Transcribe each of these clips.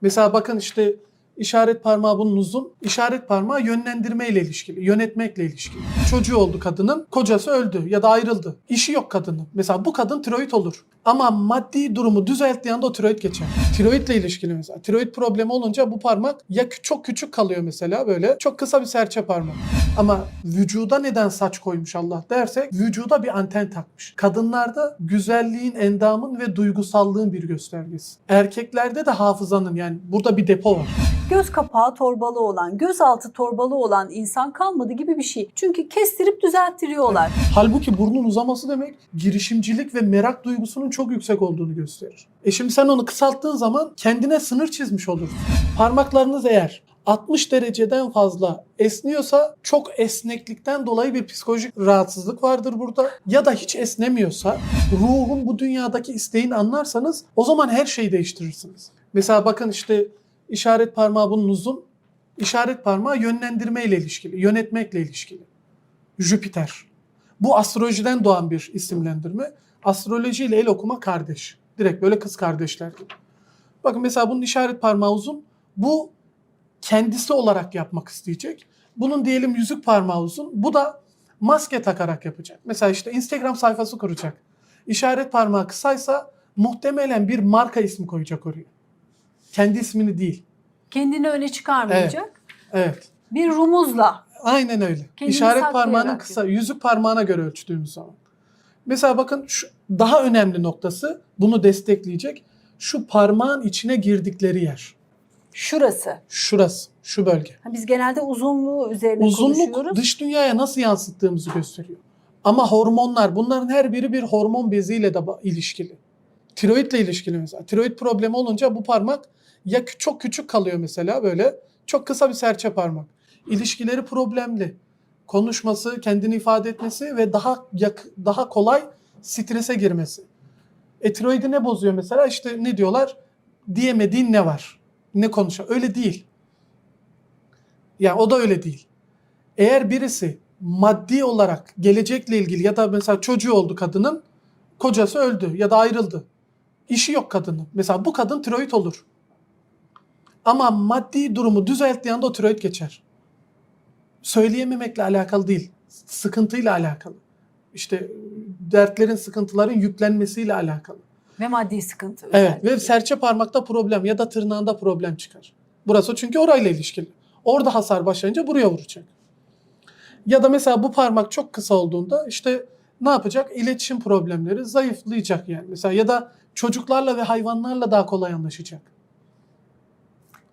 Mesela bakın işte işaret parmağı bunun uzun. İşaret parmağı yönlendirme ile ilişkili, yönetmekle ilişkili. Çocuğu oldu kadının, kocası öldü ya da ayrıldı. İşi yok kadının. Mesela bu kadın tiroid olur. Ama maddi durumu düzelttiği anda o tiroid geçer. Tiroidle ilişkili mesela. Tiroid problemi olunca bu parmak ya çok küçük kalıyor mesela böyle. Çok kısa bir serçe parmak. Ama vücuda neden saç koymuş Allah dersek vücuda bir anten takmış. Kadınlarda güzelliğin, endamın ve duygusallığın bir göstergesi. Erkeklerde de hafızanın yani burada bir depo var. Göz kapağı torbalı olan, gözaltı torbalı olan insan kalmadı gibi bir şey. Çünkü kestirip düzelttiriyorlar. Halbuki burnun uzaması demek girişimcilik ve merak duygusunun çok yüksek olduğunu gösterir. E şimdi sen onu kısalttığın zaman kendine sınır çizmiş olursun. Parmaklarınız eğer 60 dereceden fazla esniyorsa çok esneklikten dolayı bir psikolojik rahatsızlık vardır burada. Ya da hiç esnemiyorsa ruhun bu dünyadaki isteğini anlarsanız o zaman her şeyi değiştirirsiniz. Mesela bakın işte işaret parmağı bunun uzun. İşaret parmağı yönlendirme ile ilişkili, yönetmekle ilişkili. Jüpiter. Bu astrolojiden doğan bir isimlendirme. Astroloji ile el okuma kardeş. Direkt böyle kız kardeşler. Bakın mesela bunun işaret parmağı uzun. Bu kendisi olarak yapmak isteyecek. Bunun diyelim yüzük parmağı uzun. Bu da maske takarak yapacak. Mesela işte Instagram sayfası kuracak. İşaret parmağı kısaysa muhtemelen bir marka ismi koyacak oraya. Kendi ismini değil. Kendini öne çıkarmayacak. Evet. Bir rumuzla. Aynen öyle. Kendini İşaret parmağının kısa, yüzük parmağına göre ölçtüğümüz zaman. Mesela bakın şu daha önemli noktası bunu destekleyecek. Şu parmağın içine girdikleri yer. Şurası. Şurası, şu bölge. Ha, Biz genelde uzunluğu üzerine Uzunluk konuşuyoruz. dış dünyaya nasıl yansıttığımızı gösteriyor. Ama hormonlar bunların her biri bir hormon beziyle de ilişkili. Tiroidle ilişkili mesela. Tiroid problemi olunca bu parmak ya çok küçük kalıyor mesela böyle. Çok kısa bir serçe parmak. İlişkileri problemli. Konuşması, kendini ifade etmesi ve daha yak- daha kolay strese girmesi. E ne bozuyor mesela? İşte ne diyorlar? Diyemediğin ne var? Ne konuşuyor? Öyle değil. Yani o da öyle değil. Eğer birisi maddi olarak gelecekle ilgili ya da mesela çocuğu oldu kadının, kocası öldü ya da ayrıldı. İşi yok kadının. Mesela bu kadın tiroid olur. Ama maddi durumu düzelttiği anda o tiroid geçer. Söyleyememekle alakalı değil. Sıkıntıyla alakalı. İşte dertlerin, sıkıntıların yüklenmesiyle alakalı. Ve maddi sıkıntı. Evet özellikle. ve serçe parmakta problem ya da tırnağında problem çıkar. Burası çünkü orayla ilişkili. Orada hasar başlayınca buraya vuracak. Ya da mesela bu parmak çok kısa olduğunda işte ne yapacak? İletişim problemleri zayıflayacak yani. Mesela ya da çocuklarla ve hayvanlarla daha kolay anlaşacak.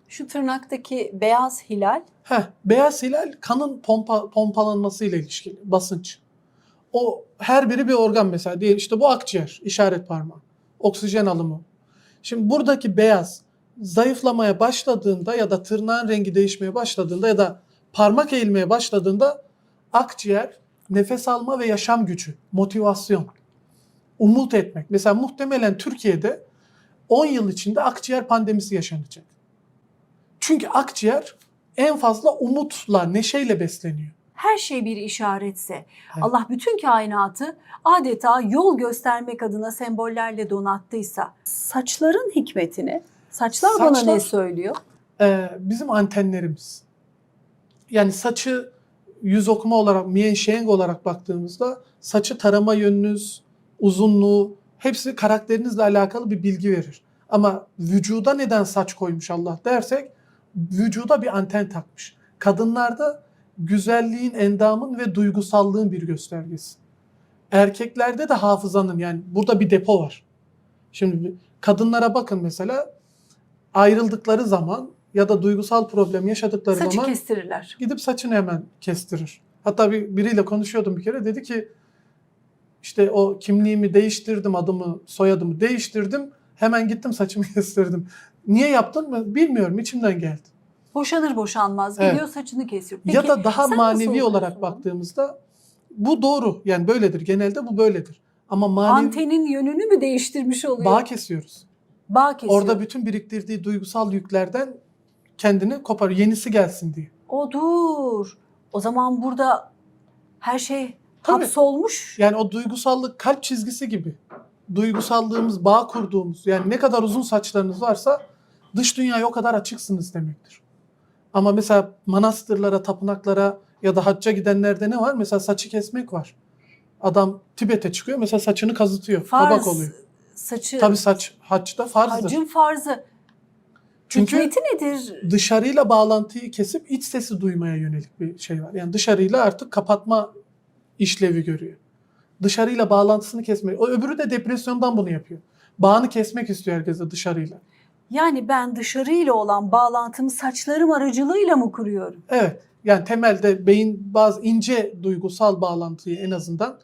Şu tırnaktaki beyaz hilal Heh, beyaz hilal kanın pompa, pompalanmasıyla ilişkili, basınç. O her biri bir organ mesela. Diye işte bu akciğer, işaret parmağı. Oksijen alımı. Şimdi buradaki beyaz zayıflamaya başladığında ya da tırnağın rengi değişmeye başladığında ya da parmak eğilmeye başladığında akciğer nefes alma ve yaşam gücü, motivasyon, umut etmek. Mesela muhtemelen Türkiye'de 10 yıl içinde akciğer pandemisi yaşanacak. Çünkü akciğer en fazla umutla, neşeyle besleniyor. her şey bir işaretse Allah bütün kainatı adeta yol göstermek adına sembollerle donattıysa saçların hikmetini saçlar, bana Saçlar- ne söylüyor? Ee, bizim antenlerimiz. Yani saçı yüz okuma olarak, mienşeng olarak baktığımızda saçı tarama yönünüz, uzunluğu hepsi karakterinizle alakalı bir bilgi verir. Ama vücuda neden saç koymuş Allah dersek vücuda bir anten takmış. Kadınlarda güzelliğin, endamın ve duygusallığın bir göstergesi. Erkeklerde de hafızanın yani burada bir depo var. Şimdi kadınlara bakın mesela ayrıldıkları zaman ya da duygusal problem yaşadıkları Saçı zaman kestirirler. gidip saçını hemen kestirir. Hatta bir, biriyle konuşuyordum bir kere dedi ki işte o kimliğimi değiştirdim, adımı, soyadımı değiştirdim. Hemen gittim saçımı kestirdim. Niye yaptın mı? Bilmiyorum. içimden geldi. Boşanır boşanmaz Evet. gidiyor saçını kesiyor. ya Peki, da daha manevi olarak baktığımızda bu doğru. Yani böyledir. Genelde bu böyledir. Ama manevi Antenin yönünü mü değiştirmiş oluyor? bağ kesiyoruz. Bağ kesiyor. Orada bütün biriktirdiği duygusal yüklerden kendini kopar. Yenisi gelsin diye. O dur. O zaman burada her şey Tabii. hapsolmuş. Yani o duygusallık kalp çizgisi gibi. Duygusallığımız, bağ kurduğumuz yani ne kadar uzun saçlarınız varsa dış dünyaya o kadar açıksınız demektir. Ama mesela manastırlara, tapınaklara ya da hacca gidenlerde ne var? Mesela saçı kesmek var. Adam Tibet'e çıkıyor mesela saçını kazıtıyor. Farz Kabak oluyor. saçı Tabii saç haccda farzdır. hacın farzı. Çünkü Hikmeti nedir? dışarıyla bağlantıyı kesip iç sesi duymaya yönelik bir şey var. Yani dışarıyla artık kapatma işlevi görüyor. Dışarıyla bağlantısını kesmek. O öbürü de depresyondan bunu yapıyor. Bağını kesmek istiyor herkese dışarıyla. Yani ben dışarıyla olan bağlantımı saçlarım aracılığıyla mı kuruyorum? Evet. Yani temelde beyin bazı ince duygusal bağlantıyı en azından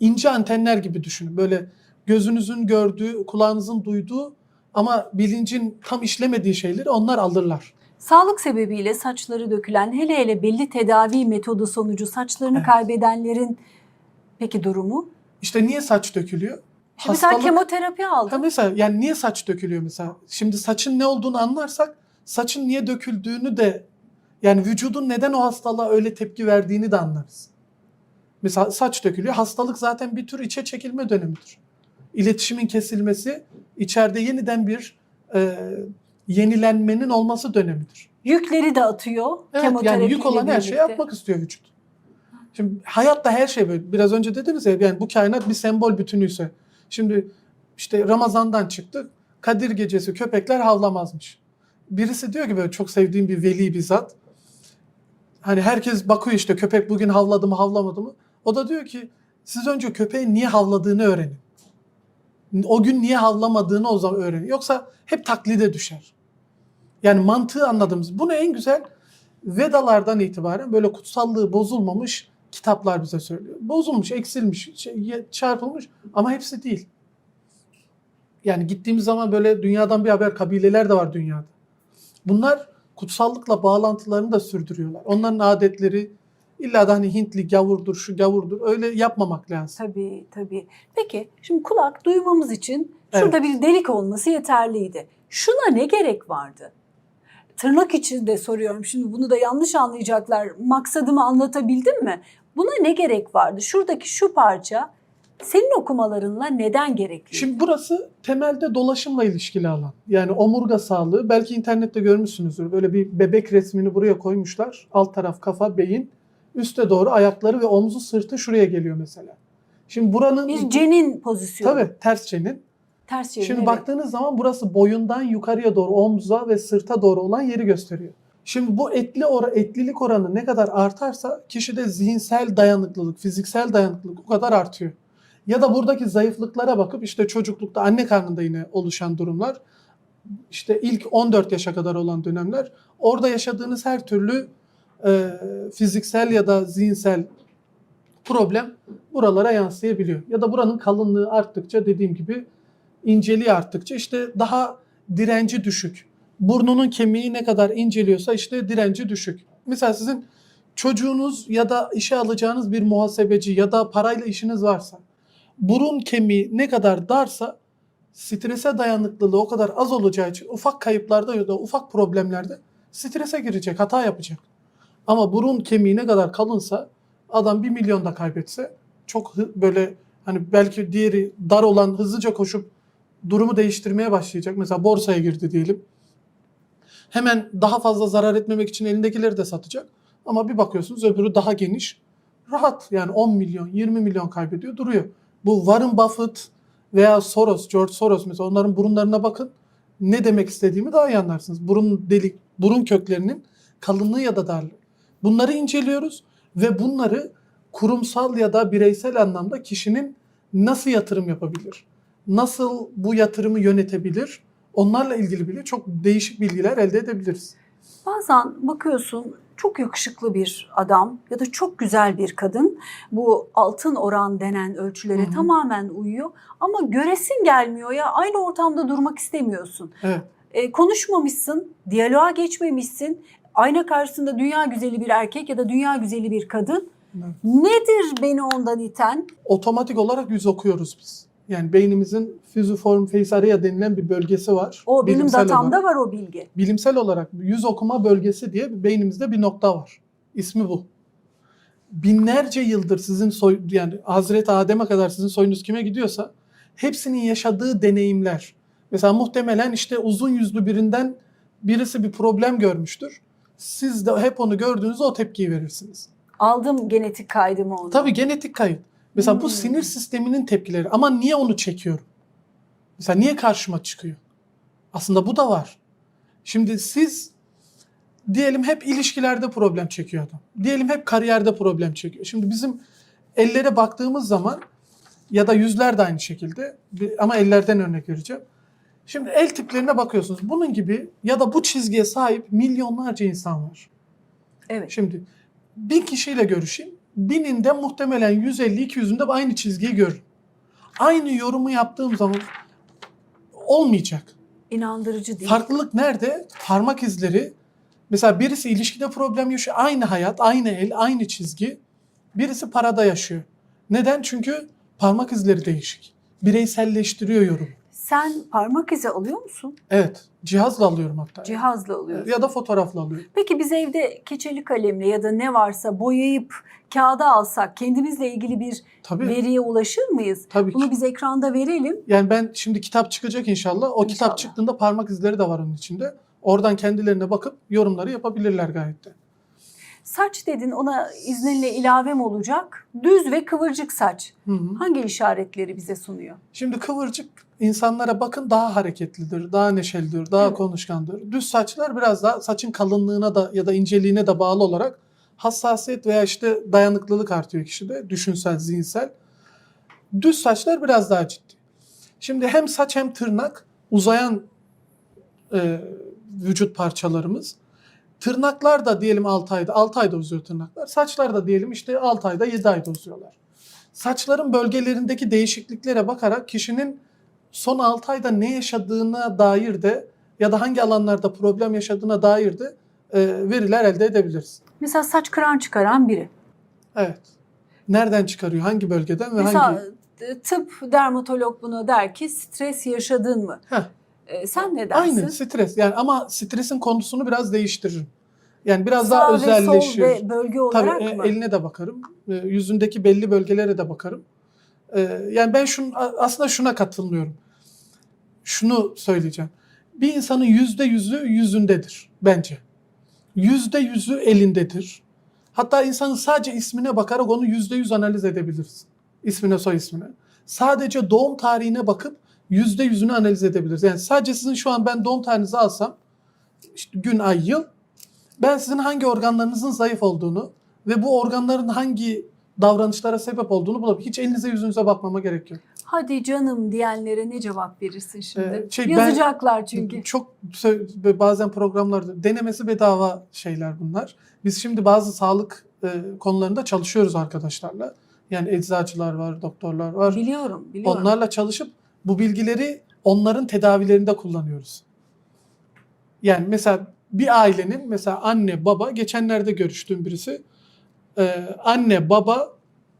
ince antenler gibi düşünün. Böyle gözünüzün gördüğü, kulağınızın duyduğu ama bilincin tam işlemediği şeyleri onlar alırlar. Sağlık sebebiyle saçları dökülen hele hele belli tedavi metodu sonucu saçlarını Evet. kaybedenlerin peki durumu? İşte niye saç dökülüyor? Mesela Hastalık- kemoterapi Ha aldı. mesela yani niye saç dökülüyor mesela? Şimdi saçın ne olduğunu anlarsak saçın niye döküldüğünü de yani vücudun neden o hastalığa öyle tepki verdiğini de anlarız. Mesela saç dökülüyor. Hastalık zaten bir tür içe çekilme dönemidir. İletişimin kesilmesi içeride yeniden bir e, yenilenmenin olması dönemidir. Yükleri de atıyor. Evet, yani yük olan her şeyi yapmak istiyor vücut. Şimdi hayatta her şey böyle. Biraz önce dediniz ya yani bu kainat bir sembol bütünüyse. Şimdi işte Ramazan'dan çıktık. Kadir gecesi köpekler havlamazmış. Birisi diyor ki böyle çok sevdiğim bir veli bir zat. Hani herkes bakıyor işte köpek bugün havladı mı havlamadı mı. O da diyor ki siz önce köpeğin niye havladığını öğrenin. O gün niye havlamadığını o zaman öğrenin. Yoksa hep taklide düşer. Yani mantığı anladığımız. Bunu en güzel Vedalardan itibaren böyle kutsallığı bozulmamış kitaplar bize söylüyor. Bozulmuş, eksilmiş, şey, çarpılmış ama hepsi değil. Yani gittiğimiz zaman böyle dünyadan bir haber kabileler de var dünyada. Bunlar kutsallıkla bağlantılarını da sürdürüyorlar. Onların adetleri illa da hani Hintli gavurdur, şu gavurdur öyle yapmamak lazım. Tabii tabii. Peki şimdi kulak duymamız için şurada bir delik olması yeterliydi. Şuna ne gerek vardı? Tırnak içinde soruyorum şimdi bunu da yanlış anlayacaklar. Maksadımı anlatabildim mi? Buna ne gerek vardı? Şuradaki şu parça senin okumalarınla neden gerekli? Şimdi burası temelde dolaşımla ilişkili alan. Yani omurga sağlığı. Belki internette görmüşsünüzdür. Böyle bir bebek resmini buraya koymuşlar. Alt taraf kafa, beyin. Üste doğru ayakları ve omzu sırtı şuraya geliyor mesela. Şimdi buranın... bir cenin pozisyonu. Tabii ters çenin. Ters çeviri. Şimdi evet. baktığınız zaman burası boyundan yukarıya doğru omza ve sırta doğru olan yeri gösteriyor. Şimdi bu etli ora, etlilik oranı ne kadar artarsa kişide zihinsel dayanıklılık, fiziksel dayanıklılık o kadar artıyor. Ya da buradaki zayıflıklara bakıp işte çocuklukta anne karnında yine oluşan durumlar, işte ilk 14 yaşa kadar olan dönemler, orada yaşadığınız her türlü e, fiziksel ya da zihinsel problem buralara yansıyabiliyor. Ya da buranın kalınlığı arttıkça dediğim gibi inceliği arttıkça işte daha direnci düşük. Burnunun kemiği ne kadar inceliyorsa işte direnci düşük. Mesela sizin çocuğunuz ya da işe alacağınız bir muhasebeci ya da parayla işiniz varsa burun kemiği ne kadar darsa strese dayanıklılığı o kadar az olacağı için ufak kayıplarda ya da ufak problemlerde strese girecek, hata yapacak. Ama burun kemiği ne kadar kalınsa adam bir milyon da kaybetse çok böyle hani belki diğeri dar olan hızlıca koşup durumu değiştirmeye başlayacak. Mesela borsaya girdi diyelim. Hemen daha fazla zarar etmemek için elindekileri de satacak. Ama bir bakıyorsunuz öbürü daha geniş. Rahat yani 10 milyon, 20 milyon kaybediyor duruyor. Bu Warren Buffett veya Soros, George Soros mesela onların burunlarına bakın. Ne demek istediğimi daha iyi anlarsınız. Burun delik, burun köklerinin kalınlığı ya da darlığı. Bunları inceliyoruz ve bunları kurumsal ya da bireysel anlamda kişinin nasıl yatırım yapabilir? Nasıl bu yatırımı yönetebilir? Onlarla ilgili bile çok değişik bilgiler elde edebiliriz. Bazen bakıyorsun çok yakışıklı bir adam ya da çok güzel bir kadın bu altın oran denen ölçülere Hı hı. tamamen uyuyor ama göresin gelmiyor ya aynı ortamda durmak istemiyorsun. Evet. E, konuşmamışsın, diyaloğa geçmemişsin. Ayna karşısında dünya güzeli bir erkek ya da dünya güzeli bir kadın. Evet. Nedir beni ondan iten? Otomatik olarak yüz okuyoruz biz. Yani beynimizin fusiform face area denilen bir bölgesi var. O benim Bilimsel datamda olarak. var o bilgi. bilimsel olarak yüz okuma bölgesi diye beynimizde bir nokta var. İsmi bu. Binlerce yıldır sizin soy yani Hazreti Adem'e kadar sizin soyunuz kime gidiyorsa hepsinin yaşadığı deneyimler. Mesela muhtemelen işte uzun yüzlü birinden birisi bir problem görmüştür. Siz de hep onu gördüğünüzde o tepkiyi verirsiniz. Aldım genetik kaydımı onu. Tabii genetik kayıt. Mesela bu Hmm. sinir sisteminin tepkileri. Ama niye onu çekiyorum? Mesela niye karşıma çıkıyor? Aslında bu da var. Şimdi siz diyelim hep ilişkilerde problem çekiyor adam. Diyelim hep kariyerde problem çekiyor. Şimdi bizim ellere baktığımız zaman ya da yüzler de aynı şekilde ama ellerden örnek vereceğim. Şimdi el tiplerine bakıyorsunuz. Bunun gibi ya da bu çizgiye sahip milyonlarca insan var. Evet. Şimdi bin kişiyle görüşeyim. Bininde muhtemelen 150-200'ünde aynı çizgiyi görürüm. Aynı yorumu yaptığım zaman olmayacak. İnandırıcı değil. Farklılık nerede? Parmak izleri. Mesela birisi ilişkide problem yaşıyor. Aynı hayat, aynı el, aynı çizgi. Birisi parada yaşıyor. Neden? Çünkü parmak izleri değişik. Bireyselleştiriyor yorum. Sen parmak izi alıyor musun? Evet. Cihazla alıyorum hatta. Cihazla alıyorsun. Ya da fotoğrafla alıyorum. Peki biz evde keçeli kalemle ya da ne varsa boyayıp kağıda alsak kendimizle ilgili bir Tabii. veriye ulaşır mıyız? Tabii ki. Bunu biz ekranda verelim. Yani ben şimdi kitap çıkacak inşallah. O İnşallah. kitap çıktığında parmak izleri de var onun içinde. Oradan kendilerine bakıp yorumları yapabilirler gayet de. Saç dedin ona izninle ilavem olacak. Düz ve kıvırcık saç. Hı hı. Hangi işaretleri bize sunuyor? Şimdi kıvırcık insanlara bakın daha hareketlidir, daha neşelidir, daha Evet. konuşkandır. Düz saçlar biraz daha saçın kalınlığına da ya da inceliğine de bağlı olarak hassasiyet veya işte dayanıklılık artıyor kişide. Düşünsel, zihinsel. Düz saçlar biraz daha ciddi. Şimdi hem saç hem tırnak uzayan e, vücut parçalarımız. Tırnaklar da diyelim 6 ayda, 6 ayda uzuyor tırnaklar. Saçlar da diyelim işte 6 ayda, 7 ayda uzuyorlar. Saçların bölgelerindeki değişikliklere bakarak kişinin son 6 ayda ne yaşadığına dair de ya da hangi alanlarda problem yaşadığına dair de e, veriler elde edebiliriz. Mesela saç kıran çıkaran biri. Evet. Nereden çıkarıyor? Hangi bölgeden ve Mesela hangi? e, tıp dermatolog bunu der ki stres yaşadın mı? Heh. E, sen ne dersin? Aynı stres. Yani ama stresin konusunu biraz değiştiririm. Yani biraz Sağ daha ve sol özelleşiyor. ve bölge olarak Tabii e, mı? eline de bakarım. E, yüzündeki belli bölgelere de bakarım. E, yani ben şun, aslında şuna katılmıyorum. Şunu söyleyeceğim. Bir insanın yüzde yüzü yüzündedir bence. Yüzde yüzü elindedir. Hatta insanın sadece ismine bakarak onu yüzde yüz analiz edebiliriz. İsmine soy ismine. Sadece doğum tarihine bakıp yüzde yüzünü analiz edebiliriz. Yani sadece sizin şu an ben doğum tarihinizi alsam işte gün, ay, yıl ben sizin hangi organlarınızın zayıf olduğunu ve bu organların hangi davranışlara sebep olduğunu bulabilirim. Hiç elinize yüzünüze bakmama gerek yok. Hadi canım diyenlere ne cevap verirsin şimdi? Ee, şey, ben- Yazacaklar çünkü. Çok bazen programlarda denemesi bedava şeyler bunlar. Biz şimdi bazı sağlık e, konularında çalışıyoruz arkadaşlarla. Yani eczacılar var, doktorlar var. Biliyorum, biliyorum. Onlarla çalışıp bu bilgileri onların tedavilerinde kullanıyoruz. Yani mesela bir ailenin mesela anne baba geçenlerde görüştüğüm birisi e, anne baba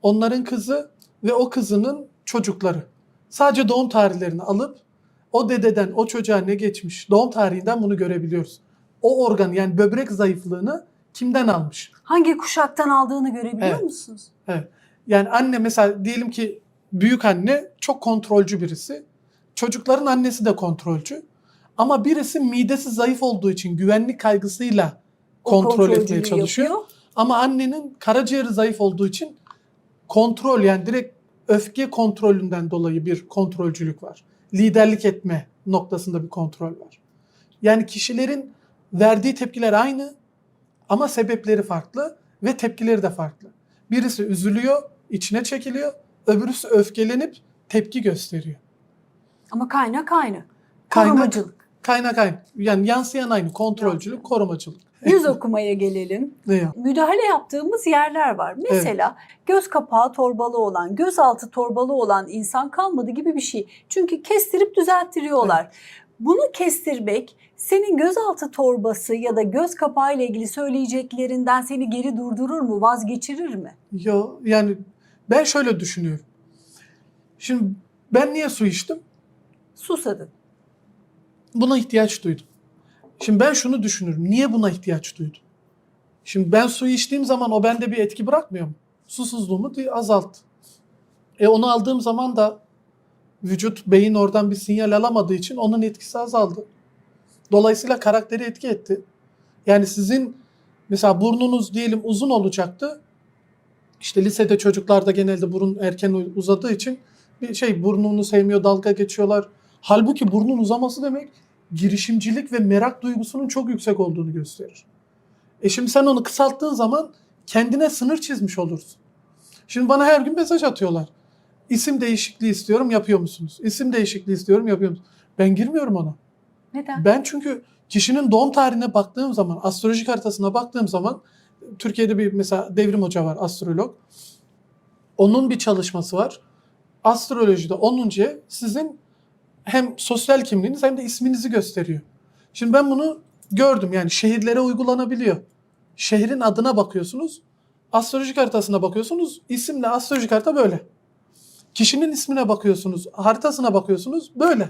onların kızı ve o kızının çocukları. Sadece doğum tarihlerini alıp o dededen o çocuğa ne geçmiş doğum tarihinden bunu görebiliyoruz. O organ yani böbrek zayıflığını kimden almış? Hangi kuşaktan aldığını görebiliyor Evet. musunuz? Yani anne mesela diyelim ki büyük anne çok kontrolcü birisi. Çocukların annesi de kontrolcü. Ama birisi midesi zayıf olduğu için güvenlik kaygısıyla kontrol etmeye çalışıyor. yapıyor. Ama annenin karaciğeri zayıf olduğu için kontrol yani direkt öfke kontrolünden dolayı bir kontrolcülük var. Liderlik etme noktasında bir kontrol var. Yani kişilerin verdiği tepkiler aynı ama sebepleri farklı ve tepkileri de farklı. Birisi üzülüyor, içine çekiliyor, öbürüsü öfkelenip tepki gösteriyor. Ama kaynak aynı. Korumacılık. Kaynak aynı. Yani yansıyan aynı. Kontrolcülük, korumacılık. Yüz okumaya gelelim. Ya? Müdahale yaptığımız yerler var. Mesela göz kapağı torbalı olan, gözaltı torbalı olan insan kalmadı gibi bir şey. Çünkü kestirip düzelttiriyorlar. Bunu kestirmek senin gözaltı torbası ya da göz kapağı ile ilgili söyleyeceklerinden seni geri durdurur mu, vazgeçirir mi? Yo yani ben şöyle düşünüyorum. Şimdi ben niye su içtim? Susadın. Buna ihtiyaç duydum. Şimdi ben şunu düşünürüm. Niye buna ihtiyaç duydum? Şimdi ben suyu içtiğim zaman o bende bir etki bırakmıyor mu? Susuzluğumu azalttı. E onu aldığım zaman da vücut, beyin oradan bir sinyal alamadığı için onun etkisi azaldı. Dolayısıyla karakteri etki etti. Yani sizin mesela burnunuz diyelim uzun olacaktı. İşte lisede çocuklarda genelde burun erken uzadığı için bir şey burnunu sevmiyor, dalga geçiyorlar. Halbuki burnun uzaması demek girişimcilik ve merak duygusunun çok yüksek olduğunu gösterir. E şimdi sen onu kısalttığın zaman kendine sınır çizmiş olursun. Şimdi bana her gün mesaj atıyorlar. İsim değişikliği istiyorum, yapıyor musunuz? İsim değişikliği istiyorum, yapıyor musunuz? Ben girmiyorum ona. Neden? Ben çünkü kişinin doğum tarihine baktığım zaman, astrolojik haritasına baktığım zaman Türkiye'de bir mesela Devrim Hoca var, astrolog. Onun bir çalışması var. Astrolojide 10. ev sizin hem sosyal kimliğiniz hem de isminizi gösteriyor. Şimdi ben bunu gördüm yani şehirlere uygulanabiliyor. Şehrin adına bakıyorsunuz. Astrolojik haritasına bakıyorsunuz. İsimle astrolojik harita böyle. Kişinin ismine bakıyorsunuz. Haritasına bakıyorsunuz. Böyle.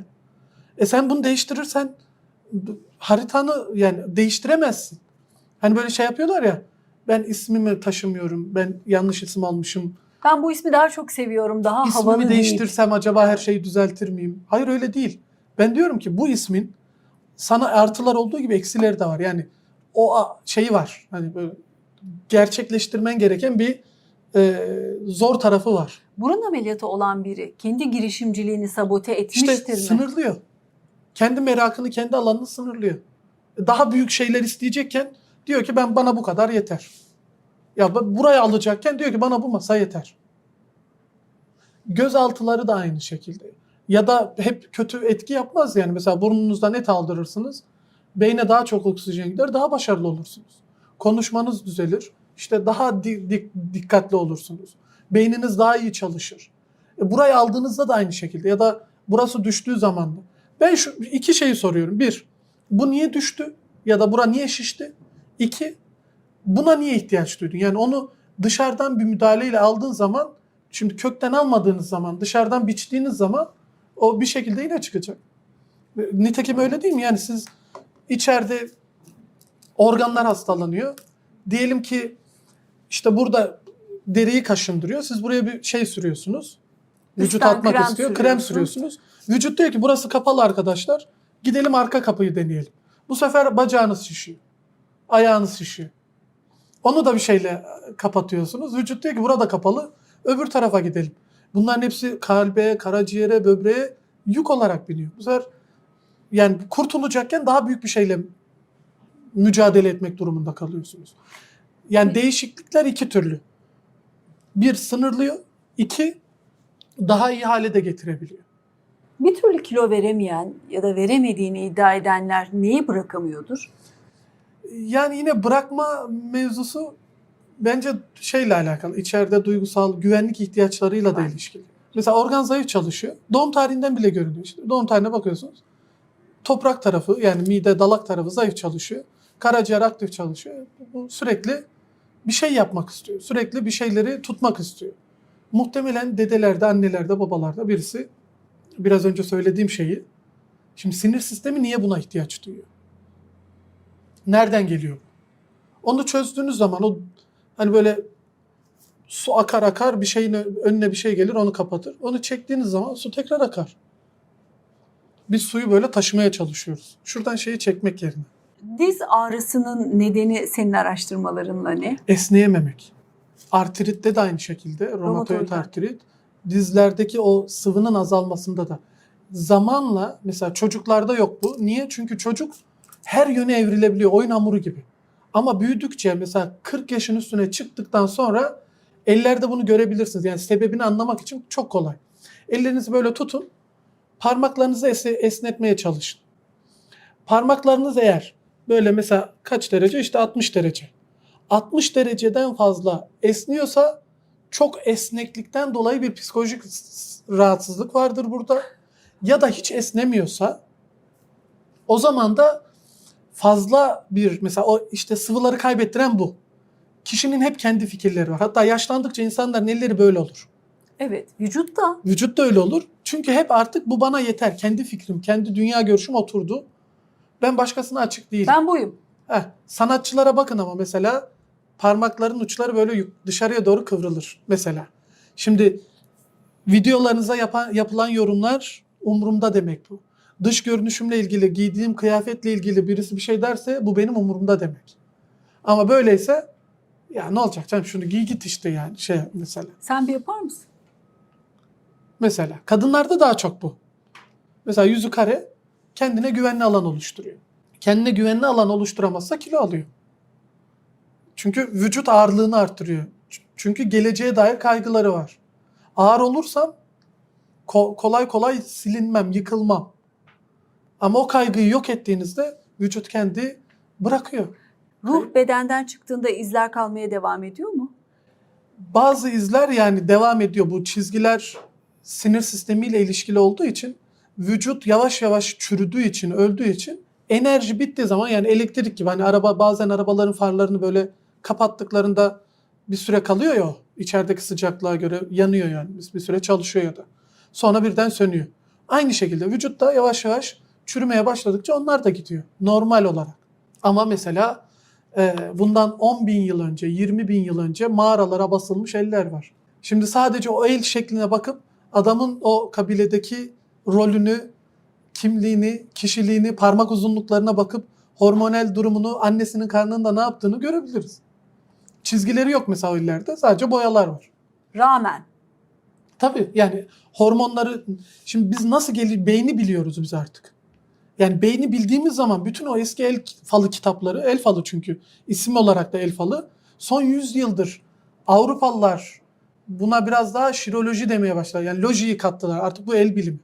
E sen bunu değiştirirsen haritanı yani değiştiremezsin. Hani böyle şey yapıyorlar ya. Ben ismimi taşımıyorum. Ben yanlış isim almışım. Ben bu ismi daha çok seviyorum. Daha havalı İsmimi değil. değiştirsem acaba her şeyi düzeltir miyim? Hayır öyle değil. Ben diyorum ki bu ismin sana artılar olduğu gibi eksileri de var. Yani o a- şeyi var. Hani böyle gerçekleştirmen gereken bir e, zor tarafı var. Burun ameliyatı olan biri kendi girişimciliğini sabote İşte etmiştir mi? sınırlıyor. Kendi merakını, kendi alanını sınırlıyor. Daha büyük şeyler isteyecekken diyor ki ben bana bu kadar yeter. Ya ben buraya alacakken diyor ki bana bu masa yeter. Gözaltıları da aynı şekilde. Ya da hep kötü etki yapmaz yani. Mesela burnunuzdan et aldırırsınız. Beyne daha çok oksijen gider, daha başarılı olursunuz. Konuşmanız düzelir. İşte daha di- di- dikkatli olursunuz. Beyniniz daha iyi çalışır. E, burayı aldığınızda da aynı şekilde ya da burası düştüğü zaman da. Ben şu iki şeyi soruyorum. Bir, bu niye düştü? Ya da bura niye şişti? İki, buna niye ihtiyaç duydun? Yani onu dışarıdan bir müdahaleyle aldığın zaman, şimdi kökten almadığınız zaman, dışarıdan biçtiğiniz zaman o bir şekilde yine çıkacak. Nitekim öyle değil mi? Yani siz içeride organlar hastalanıyor. Diyelim ki işte burada deriyi kaşındırıyor. Siz buraya bir şey sürüyorsunuz. Vücut Üstten atmak krem istiyor. Krem sürüyorsun. sürüyorsunuz. Vücut diyor ki burası kapalı arkadaşlar. Gidelim arka kapıyı deneyelim. Bu sefer bacağınız şişiyor. Ayağınız şişiyor. Onu da bir şeyle kapatıyorsunuz. Vücut diyor ki burada kapalı. Öbür tarafa gidelim. Bunların hepsi kalbe, karaciğere, böbreğe yük olarak biniyor. Bu sefer yani kurtulacakken daha büyük bir şeyle mücadele etmek durumunda kalıyorsunuz. Yani değişiklikler iki türlü. Bir sınırlıyor, iki daha iyi hale de getirebiliyor. Bir türlü kilo veremeyen ya da veremediğini iddia edenler neyi bırakamıyordur? Yani yine bırakma mevzusu bence şeyle alakalı. içeride duygusal güvenlik ihtiyaçlarıyla da ilişkili. Mesela organ zayıf çalışıyor. Doğum tarihinden bile görünüyor işte. Doğum tarihine bakıyorsunuz. Toprak tarafı yani mide dalak tarafı zayıf çalışıyor. Karaciğer aktif çalışıyor. Bu sürekli bir şey yapmak istiyor. Sürekli bir şeyleri tutmak istiyor. Muhtemelen dedelerde, annelerde, babalarda birisi biraz önce söylediğim şeyi şimdi sinir sistemi niye buna ihtiyaç duyuyor? Nereden geliyor? Onu çözdüğünüz zaman o hani böyle su akar akar bir şeyin önüne bir şey gelir onu kapatır. Onu çektiğiniz zaman su tekrar akar. Biz suyu böyle taşımaya çalışıyoruz. Şuradan şeyi çekmek yerine. Diz ağrısının nedeni senin araştırmalarınla ne? Esneyememek. Artritte de aynı şekilde. Romatoid artrit. Dizlerdeki o sıvının azalmasında da. Zamanla mesela çocuklarda yok bu. Niye? Çünkü çocuk her yöne evrilebiliyor. Oyun hamuru gibi. Ama büyüdükçe mesela 40 yaşın üstüne çıktıktan sonra ellerde bunu görebilirsiniz. Yani sebebini anlamak için çok kolay. Ellerinizi böyle tutun. Parmaklarınızı es- esnetmeye çalışın. Parmaklarınız eğer böyle mesela kaç derece? İşte 60 derece. 60 dereceden fazla esniyorsa çok esneklikten dolayı bir psikolojik rahatsızlık vardır burada. Ya da hiç esnemiyorsa o zaman da fazla bir mesela o işte sıvıları kaybettiren bu. Kişinin hep kendi fikirleri var. Hatta yaşlandıkça insanların elleri böyle olur. Evet, vücutta Vücut da öyle olur. Çünkü hep artık bu bana yeter. Kendi fikrim, kendi dünya görüşüm oturdu. Ben başkasına açık değilim. ben buyum. Heh, sanatçılara bakın ama mesela parmakların uçları böyle dışarıya doğru kıvrılır mesela. Şimdi videolarınıza yapan, yapılan yorumlar umurumda demek bu. Dış görünüşümle ilgili, giydiğim kıyafetle ilgili birisi bir şey derse bu benim umurumda demek. Ama böyleyse ya ne olacak canım şunu giy git işte yani şey mesela. Sen bir yapar mısın? Mesela kadınlarda daha çok bu. Mesela yüzü kare kendine güvenli alan oluşturuyor. Kendine güvenli alan oluşturamazsa kilo alıyor. Çünkü vücut ağırlığını arttırıyor. Çünkü geleceğe dair kaygıları var. Ağır olursam ko- kolay kolay silinmem, yıkılmam. Ama o kaygıyı yok ettiğinizde vücut kendi bırakıyor. Ruh bedenden çıktığında izler kalmaya devam ediyor mu? Bazı izler yani devam ediyor. Bu çizgiler sinir sistemiyle ilişkili olduğu için vücut yavaş yavaş çürüdüğü için, öldüğü için enerji bittiği zaman yani elektrik gibi hani araba bazen arabaların farlarını böyle kapattıklarında bir süre kalıyor ya içerideki sıcaklığa göre yanıyor yani bir, bir süre çalışıyor ya da. Sonra birden sönüyor. Aynı şekilde vücut da yavaş yavaş çürümeye başladıkça onlar da gidiyor normal olarak. Ama mesela e, bundan 10 bin yıl önce, 20 bin yıl önce mağaralara basılmış eller var. Şimdi sadece o el şekline bakıp adamın o kabiledeki rolünü, kimliğini, kişiliğini, parmak uzunluklarına bakıp hormonal durumunu, annesinin karnında ne yaptığını görebiliriz. Çizgileri yok mesela o ellerde. Sadece boyalar var. Rağmen. Tabii yani hormonları şimdi biz nasıl gelir beyni biliyoruz biz artık. Yani beyni bildiğimiz zaman bütün o eski el falı kitapları, el falı çünkü isim olarak da el falı son 100 yıldır Avrupalılar buna biraz daha şiroloji demeye başladı. Yani lojiyi kattılar. Artık bu el bilimi.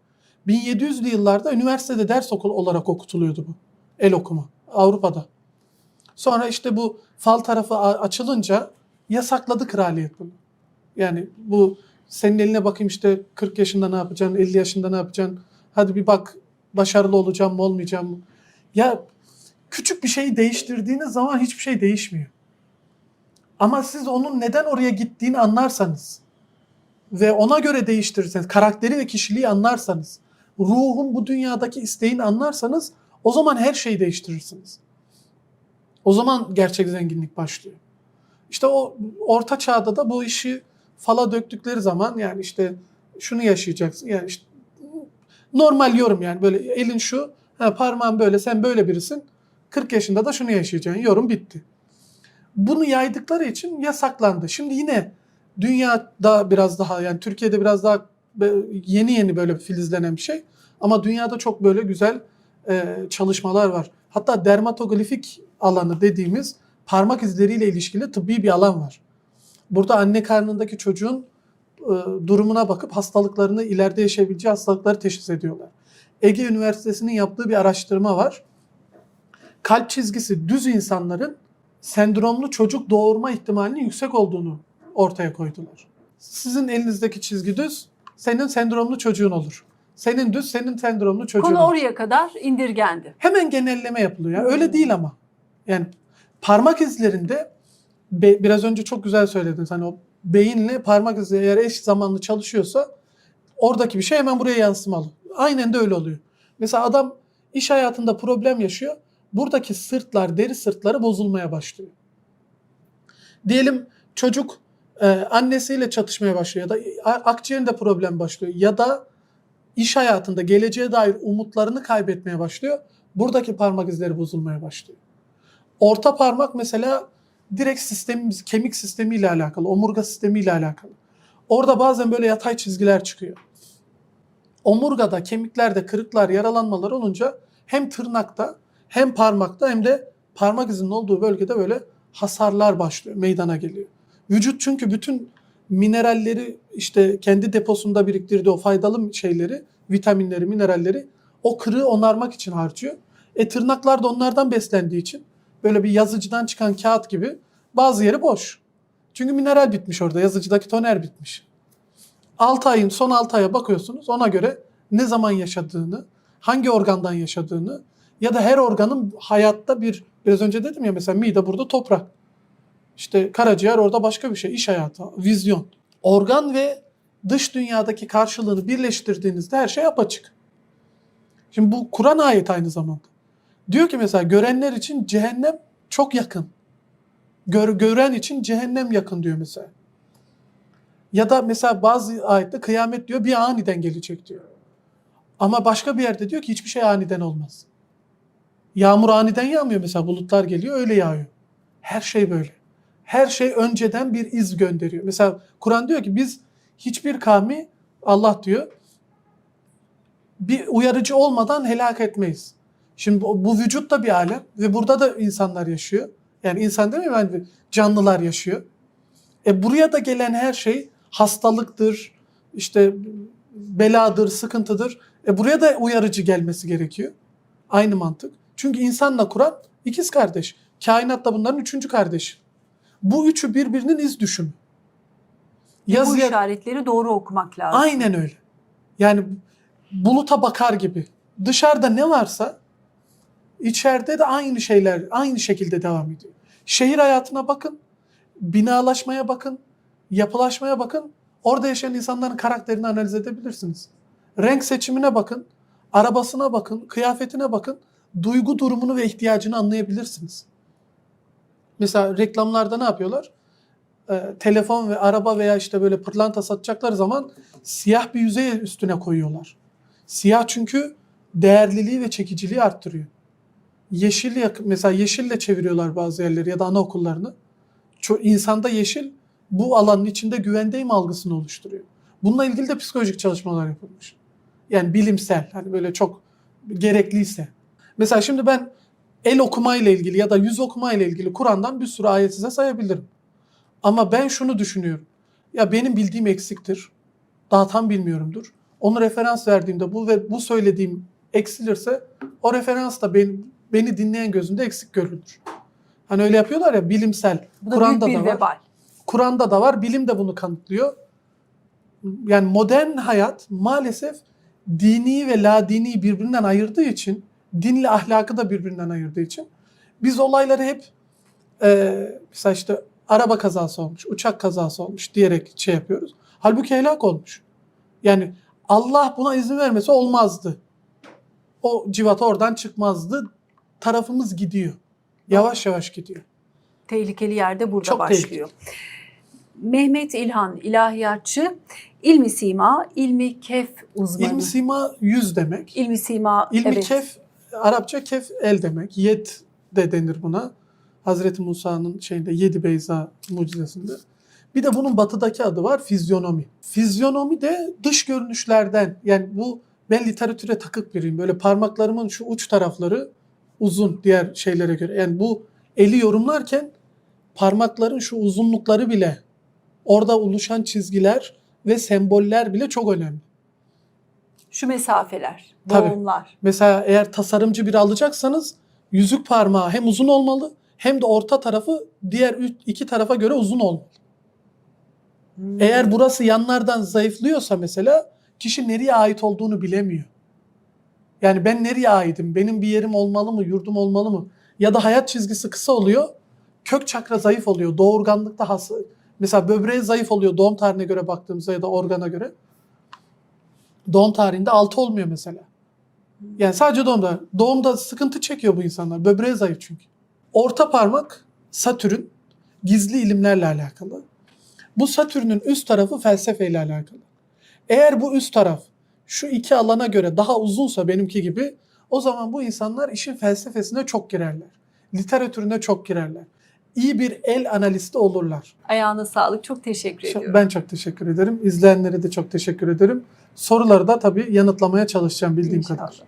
1700'lü yıllarda üniversitede ders okul olarak okutuluyordu bu. El okuma Avrupa'da. Sonra işte bu fal tarafı açılınca yasakladı kraliyet bunu. Yani bu senin eline bakayım işte 40 yaşında ne yapacaksın, 50 yaşında ne yapacaksın? Hadi bir bak başarılı olacağım mı olmayacağım mı? Ya küçük bir şeyi değiştirdiğiniz zaman hiçbir şey değişmiyor. Ama siz onun neden oraya gittiğini anlarsanız ve ona göre değiştirirseniz, karakteri ve kişiliği anlarsanız, ruhun bu dünyadaki isteğini anlarsanız o zaman her şeyi değiştirirsiniz. O zaman gerçek zenginlik başlıyor. İşte o orta çağda da bu işi fala döktükleri zaman yani işte şunu yaşayacaksın. Yani işte normal yorum yani böyle elin şu, ha, parmağın böyle sen böyle birisin. 40 yaşında da şunu yaşayacaksın. Yorum bitti. Bunu yaydıkları için yasaklandı. Şimdi yine dünyada biraz daha yani Türkiye'de biraz daha yeni yeni böyle filizlenen bir şey. Ama dünyada çok böyle güzel e, çalışmalar var. Hatta dermatoglifik alanı dediğimiz parmak izleriyle ilişkili tıbbi bir alan var. Burada anne karnındaki çocuğun durumuna bakıp hastalıklarını ileride yaşayabileceği hastalıkları teşhis ediyorlar. Ege Üniversitesi'nin yaptığı bir araştırma var. Kalp çizgisi düz insanların sendromlu çocuk doğurma ihtimalinin yüksek olduğunu ortaya koydular. Sizin elinizdeki çizgi düz, senin sendromlu çocuğun olur. Senin düz, senin sendromlu çocuğun Konu olur. oraya kadar indirgendi. Hemen genelleme yapılıyor. Ya. Öyle değil ama. Yani parmak izlerinde biraz önce çok güzel söylediniz. Hani o beyinle parmak izleri eğer eş zamanlı çalışıyorsa oradaki bir şey hemen buraya yansımalı. Aynen de öyle oluyor. Mesela adam iş hayatında problem yaşıyor. Buradaki sırtlar, deri sırtları bozulmaya başlıyor. Diyelim çocuk e, annesiyle çatışmaya başlıyor ya da akciğerinde problem başlıyor ya da iş hayatında geleceğe dair umutlarını kaybetmeye başlıyor. Buradaki parmak izleri bozulmaya başlıyor. Orta parmak mesela direkt sistemimiz, kemik sistemiyle alakalı, omurga sistemiyle alakalı. Orada bazen böyle yatay çizgiler çıkıyor. Omurgada, kemiklerde kırıklar, yaralanmalar olunca hem tırnakta hem parmakta hem de parmak izinin olduğu bölgede böyle hasarlar başlıyor, meydana geliyor. Vücut çünkü bütün mineralleri işte kendi deposunda biriktirdiği o faydalı şeyleri, vitaminleri, mineralleri o kırığı onarmak için harcıyor. E tırnaklar da onlardan beslendiği için böyle bir yazıcıdan çıkan kağıt gibi bazı yeri boş. Çünkü mineral bitmiş orada, yazıcıdaki toner bitmiş. 6 ayın son 6 aya bakıyorsunuz ona göre ne zaman yaşadığını, hangi organdan yaşadığını ya da her organın hayatta bir biraz önce dedim ya mesela mide burada toprak. İşte karaciğer orada başka bir şey. iş hayatı, vizyon. Organ ve dış dünyadaki karşılığını birleştirdiğinizde her şey apaçık. Şimdi bu Kur'an ayet aynı zamanda. Diyor ki mesela görenler için cehennem çok yakın. Gör, gören için cehennem yakın diyor mesela. Ya da mesela bazı ayette kıyamet diyor bir aniden gelecek diyor. Ama başka bir yerde diyor ki hiçbir şey aniden olmaz. Yağmur aniden yağmıyor mesela bulutlar geliyor öyle yağıyor. Her şey böyle. Her şey önceden bir iz gönderiyor. Mesela Kur'an diyor ki biz hiçbir kavmi Allah diyor bir uyarıcı olmadan helak etmeyiz. Şimdi bu, bu vücut da bir alem ve burada da insanlar yaşıyor. Yani insan değil mi? Yani canlılar yaşıyor. E buraya da gelen her şey hastalıktır, işte beladır, sıkıntıdır. E buraya da uyarıcı gelmesi gerekiyor. Aynı mantık. Çünkü insanla Kur'an ikiz kardeş. Kainat da bunların üçüncü kardeşi. Bu üçü birbirinin iz düşümü. bu Yazıya, işaretleri doğru okumak lazım. aynen öyle. Yani buluta bakar gibi. Dışarıda ne varsa içeride de aynı şeyler aynı şekilde devam ediyor. Şehir hayatına bakın, binalaşmaya bakın, yapılaşmaya bakın. Orada yaşayan insanların karakterini analiz edebilirsiniz. Renk seçimine bakın, arabasına bakın, kıyafetine bakın. Duygu durumunu ve ihtiyacını anlayabilirsiniz. Mesela reklamlarda ne yapıyorlar? Ee, telefon ve araba veya işte böyle pırlanta satacakları zaman siyah bir yüzey üstüne koyuyorlar. Siyah çünkü değerliliği ve çekiciliği arttırıyor. Yeşil yak- mesela yeşille çeviriyorlar bazı yerleri ya da anaokullarını. Ço- insanda yeşil bu alanın içinde güvendeyim algısını oluşturuyor. Bununla ilgili de psikolojik çalışmalar yapılmış. Yani bilimsel hani böyle çok gerekliyse. Mesela şimdi ben el okuma ile ilgili ya da yüz okuma ile ilgili Kur'an'dan bir sürü ayet size sayabilirim. Ama ben şunu düşünüyorum. Ya benim bildiğim eksiktir. Daha tam bilmiyorumdur. Onu referans verdiğimde bu ve bu söylediğim eksilirse o referans da beni, beni dinleyen gözünde eksik görülür. Hani öyle yapıyorlar ya bilimsel. Bu da Kur'an'da büyük bir da var. vebal. Kur'an'da da var, bilim de bunu kanıtlıyor. Yani modern hayat maalesef dini ve la dini birbirinden ayırdığı için, dinle ahlakı da birbirinden ayırdığı için biz olayları hep e, mesela işte araba kazası olmuş, uçak kazası olmuş diyerek şey yapıyoruz. Halbuki helak olmuş. Yani Allah buna izin vermese olmazdı. O civata oradan çıkmazdı. Tarafımız gidiyor. Yavaş yavaş gidiyor. Tehlikeli yerde burada Çok başlıyor. Mehmet İlhan, ilahiyatçı, ilmi sima, ilmi kef uzmanı. İlmi sima yüz demek. İlmi sima, İlmi evet. kef, Arapça kef el demek. Yet de denir buna. Hazreti Musa'nın şeyinde Yedi Beyza mucizesinde. Bir de bunun batıdaki adı var fizyonomi. Fizyonomi de dış görünüşlerden yani bu ben literatüre takık biriyim. Böyle parmaklarımın şu uç tarafları uzun diğer şeylere göre. Yani bu eli yorumlarken parmakların şu uzunlukları bile orada oluşan çizgiler ve semboller bile çok önemli. Şu mesafeler, Tabii. boğumlar. Mesela eğer tasarımcı biri alacaksanız yüzük parmağı hem uzun olmalı hem de orta tarafı diğer iki tarafa göre uzun olmalı. Hmm. Eğer burası yanlardan zayıflıyorsa mesela kişi nereye ait olduğunu bilemiyor. Yani ben nereye aitim? Benim bir yerim olmalı mı? Yurdum olmalı mı? Ya da hayat çizgisi kısa oluyor. Kök çakra zayıf oluyor. Doğurganlıkta has mesela böbreği zayıf oluyor doğum tarihine göre baktığımızda ya da organa göre. Doğum tarihinde 6 olmuyor mesela. Yani sadece doğumda. Doğumda sıkıntı çekiyor bu insanlar. Böbreği zayıf çünkü. Orta parmak Satürn gizli ilimlerle alakalı. Bu Satürn'ün üst tarafı felsefeyle alakalı. Eğer bu üst taraf şu iki alana göre daha uzunsa benimki gibi o zaman bu insanlar işin felsefesine çok girerler. Literatürüne çok girerler. İyi bir el analisti olurlar. Ayağına sağlık. Çok teşekkür ediyorum. Ben çok teşekkür ederim. İzleyenlere de çok teşekkür ederim. Soruları da tabii yanıtlamaya çalışacağım bildiğim İnşallah. kadar.